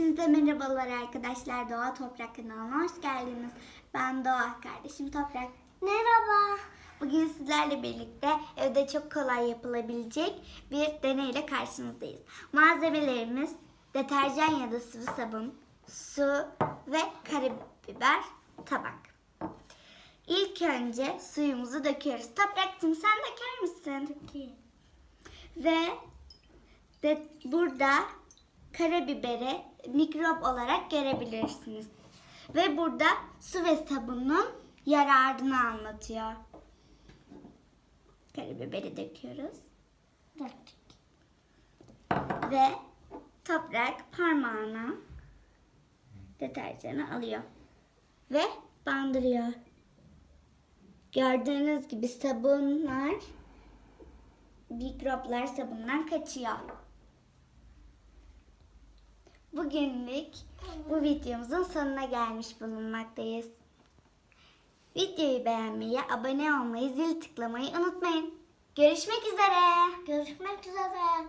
Hepinize merhabalar arkadaşlar. Doğa Toprak kanalına hoş geldiniz. Ben Doğa, kardeşim Toprak. Merhaba. Bugün sizlerle birlikte evde çok kolay yapılabilecek bir deneyle karşınızdayız. Malzemelerimiz deterjan ya da sıvı sabun, su ve karabiber, tabak. İlk önce suyumuzu döküyoruz. Toprak'cığım sen döker misin? Dökeyim. Ve de burada karabiberi mikrop olarak görebilirsiniz. Ve burada su ve sabunun yararını anlatıyor. Karabiberi döküyoruz. Döktük. Ve toprak parmağına deterjanı alıyor. Ve bandırıyor. Gördüğünüz gibi sabunlar mikroplar sabundan kaçıyor. Bugünlük bu videomuzun sonuna gelmiş bulunmaktayız. Videoyu beğenmeyi, abone olmayı, zil tıklamayı unutmayın. Görüşmek üzere. Görüşmek üzere.